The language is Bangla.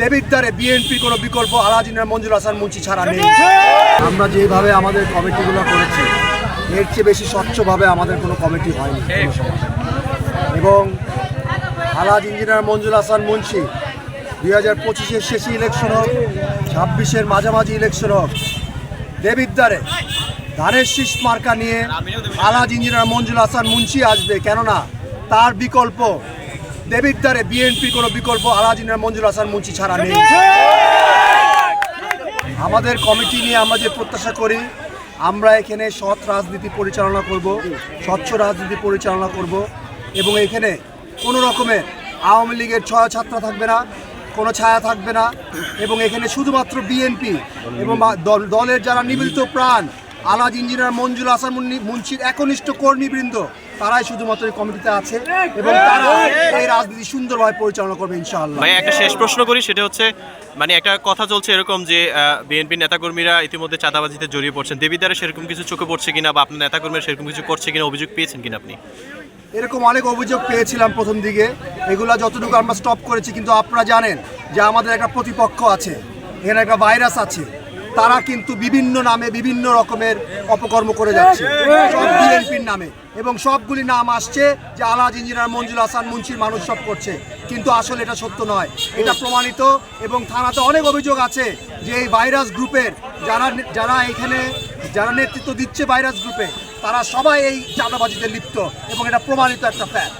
দেবিদ্বারে বিএনপি কোনো বিকল্প আলাদিনের মঞ্জুর হাসান মুন্সি ছাড়া নেই। আমরা যেভাবে আমাদের কমিটিগুলো করেছি, এর চেয়ে বেশি স্বচ্ছভাবে আমাদের কোনো কমিটি হয়নি এবং আলাদ ইঞ্জিনিয়ার মঞ্জুর হাসান মুন্সি, দুই হাজার পঁচিশের শেষে ইলেকশন হোক, ছাব্বিশের মাঝামাঝি ইলেকশন হোক দেবিদ্বারে ধানের শীষ মার্কা নিয়ে আলাদ ইঞ্জিনিয়ার মঞ্জুর হাসান মুন্সি আসবে, কেননা তার বিকল্প দেবিদ্বারে বিএনপি কোনো বিকল্প আলাদ ইঞ্জিনিয়ার মঞ্জুর হাসান মুন্সি ছাড়া নেই। আমাদের কমিটি নিয়ে আমরা যে প্রত্যাশা করি, আমরা এখানে সৎ রাজনীতি পরিচালনা করব, স্বচ্ছ রাজনীতি পরিচালনা করব এবং এখানে কোনো রকমের আওয়ামী লীগের ছয় ছাত্র থাকবে না, কোনো ছায়া থাকবে না এবং এখানে শুধুমাত্র বিএনপি এবং দল- দলের যারা নিবেদিত প্রাণ আলাদ ইঞ্জিনিয়ার মঞ্জুর হাসান মুন্নি- মুন্সির একনিষ্ঠ কর্মীবৃন্দ তারাই শুধুমাত্র এই কমিটিতে আছে এবং তারা এই রাজনীতি সুন্দরভাবে পরিচালনা করবে ইনশাআল্লাহ। ভাই একটা শেষ প্রশ্ন করি সেটা হচ্ছে মানে একটা কথা চলছে এরকম যে বিএনপি নেতাকর্মীরা ইতিমধ্যে চাঁদাবাজিতে জড়িয়ে পড়ছেন। দেবিদ্বারে সেরকম কিছু চোখে পড়ছে কিনা বা আপনার নেতাকর্মীরা সেরকম কিছু করছে কিনা অভিযোগ পেয়েছেন কিনা আপনি? এরকম অনেক অভিযোগ পেয়েছিলাম প্রথম দিকে। এগুলা যতটুকু আমরা স্টপ করেছি কিন্তু আপনারা জানেন যে আমাদের একটা প্রতিপক্ষ আছে এখানে একটা ভাইরাস আছে। তারা কিন্তু বিভিন্ন নামে বিভিন্ন রকমের অপকর্ম করে যাচ্ছে। সব বিএনপির নামে। এবং সবগুলি নাম আসছে যে আলাজ ইঞ্জিনিয়ার মঞ্জুর হাসান মুন্সির মানুষ সব করছে। কিন্তু আসলে এটা সত্য নয়। এটা প্রমাণিত এবং থানাতে অনেক অভিযোগ আছে যে এই ভাইরাস গ্রুপের যারা যারা এখানে যারা নেতৃত্ব দিচ্ছে ভাইরাস গ্রুপে, তারা সবাই এই চাঁদাবাজিতে লিপ্ত এবং এটা প্রমাণিত একটা ফ্যাক্ট